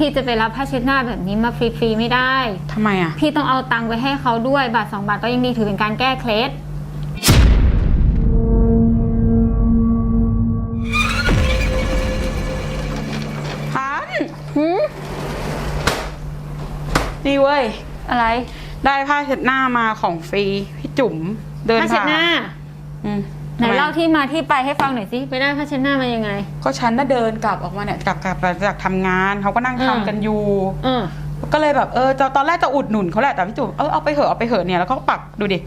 พี่จะไปรับผ้าเช็ดหน้าแบบนี้มาฟรีๆไม่ได้ ทำไมอะ พี่ต้องเอาตังค์ไปให้เขาด้วย บาทสองบาทก็ยังดีถือเป็นการแก้เคล็ด พันนี่เว้ย อะไรได้ผ้าเช็ดหน้ามาของฟรี พี่จุ๋มเดินผ้าเช็ดผ่านหน้า อืม ไหนทำมเล่าที่มาที่ไปให้ฟังหน่อยสิไปได้ผ้าเช็ดหน้ามายังไง ก็ฉันน่ะเดินกลับออกมาเนี่ยกลับกลับจากทำงานเขาก็นั่งอืมทำกันอยู่เออก็เลยแบบเออจะตอนแรกจะอุดหนุนเขาแหละแต่พี่จุ๋มเออเอาไปเหอะเอาไปเหอะเนี่ยแล้วก็ปักดูดิ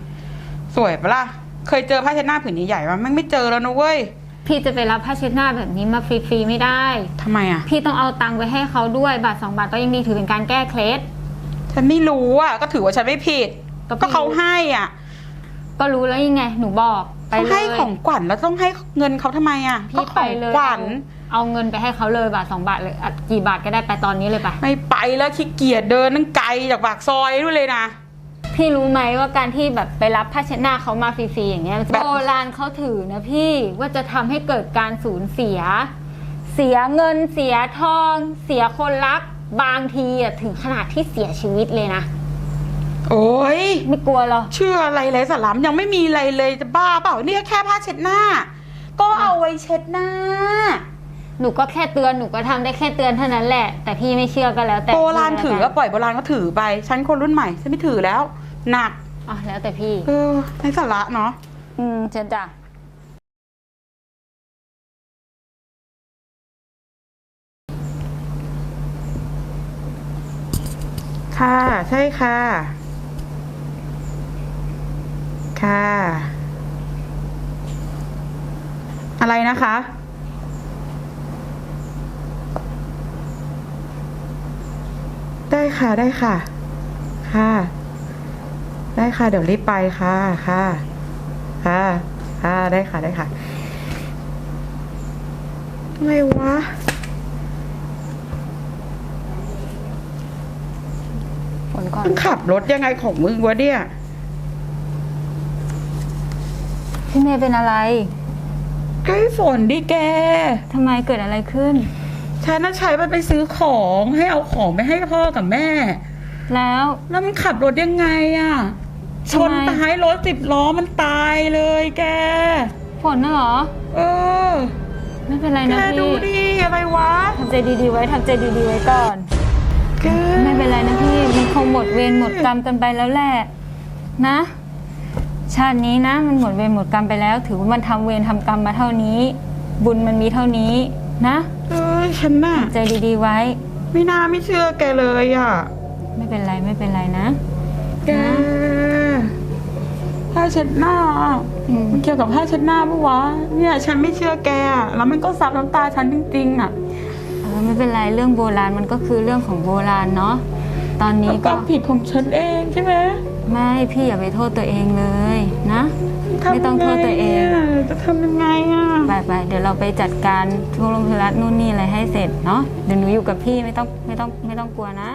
สวยปะล่ะเคยเจอผ้าเช็ดหน้าผืนใหญ่ๆมั้ยมันไม่เจอแล้วนะเว้ยพี่จะไปรับผ้าเช็ดหน้าแบบนี้มาฟรีๆไม่ได้ทำไมอะ พี่ต้องเอาตังค์ไปให้เขาด้วยบาทสองบาทก็ยังดีถือเป็นการแก้เคล็ดฉันไม่รู้อะก็ถือว่าฉันไม่ผิดก็พี่ก็เขาให้อะ ก็รู้แล้วยังไง หนูบอกไปเขาเลให้ยของขวัญแล้วต้องให้เงินเขาทำไมอะพี่ก็ขไปองเลยขวัญเอาเอาเงินไปให้เขาเลยบาทสองบาทเลยอะกี่บาทก็ได้ไปตอนนี้เลยไป ไม่ไปแล้วขี้เกียจเดินนั่งไกลจากปากซอยด้วยเลยนะ พี่รู้ไหมว่าการที่แบบไปรับผ้าเช็ดหน้าเขามาฟรีๆอย่างเงี้ยแบบ โบราณเขาถือนะพี่ว่าจะทำให้เกิดการสูญเสีย เสียเงินเสียทอง เสียคนรัก บางทีอะถึงขนาดที่เสียชีวิตเลยนะ โอ้ยไม่กลัวหรอ เชื่ออะไรเลยสลัมยังไม่มีอะไรเลยจะบ้าเปล่าเนี่ยแค่ผ้าเช็ดหน้า ก็เอาไว้เช็ดหน้า หนูก็แค่เตือนหนูก็ทำได้แค่เตือนเท่านั้นแหละ แต่พี่ไม่เชื่อก็แล้ว แต่โบราณพี่ถือแล้วก็ปล่อยโบราณก็ถือไปฉันคนรุ่นใหม่ฉันไม่ถือแล้วหนักอะแล้วแต่พี่ เออในสาระเนาะอืมเชิญจ้ะค่ะ ใช่ค่ะ ค่ะ อะไรนะคะ ได้ค่ะได้ค่ะ ค่ะ ได้ค่ะ เดี๋ยวรีบไปค่ะค่ะ ค่ะ ค่ะได้ค่ะได้ค่ะอะไรวะผลก่อนมึงขับรถยังไงของมึงวะเนี่ย พี่เมย์เป็นอะไรใกล้ฝนดิแก ทำไมเกิดอะไรขึ้น ฉันน่ะใช้มันไปซื้อของให้เอาของไปให้พ่อกับแม่ แล้ว แล้วมันขับรถยังไงอะชทำไม นท้ายรถสิบล้อมันตายเลยแก ฝนน่ะเหรอ เออ ไม่เป็นไรแกนะดูพี่ดิอะไรวะ ทำใจดีๆไว้ทำใจดีๆไว้ก่อน แกไม่เป็นไรนะพี่มันคงหมดเวรหมดกรรมกันไปแล้วแหละนะ ชาตินี้นะมันหมดเวรหมดกรรมไปแล้ว ถือว่ามันทำเวรทำกรรมมาเท่านี้ บุญมันมีเท่านี้นะ เออฉันน่ะใจดีๆไว้ ไม่น่าไม่เชื่อแกเลยอะไม่เป็นไรไม่เป็นไรนะ แกผ้าเช็ดหน้าอืม มันเกี่ยวกับผ้าเช็ดหน้าปะวะ เนี่ย ฉันไม่เชื่อแกอะแล้วมันก็ซับน้ำตาฉันจริงๆอะเออไม่เป็นไรเรื่องโบราณมันก็คือเรื่องของโบราณเนาะตอนนี้แล้วก็ก็ผิดของฉันเองใช่ไหม ไม่พี่อย่าไปโทษตัวเองเลยนะ ไม่ต้องโทษตัวเองทำไะจะทำยังไงอะไปไปเดี๋ยวเราไปจัดการทุกลงทุรัตนู่นนี่อะไรให้เสร็จเนาะเดี๋ยวหนูอยู่กับพี่ไม่ต้องไม่ต้องไม่ต้องกลัวนะ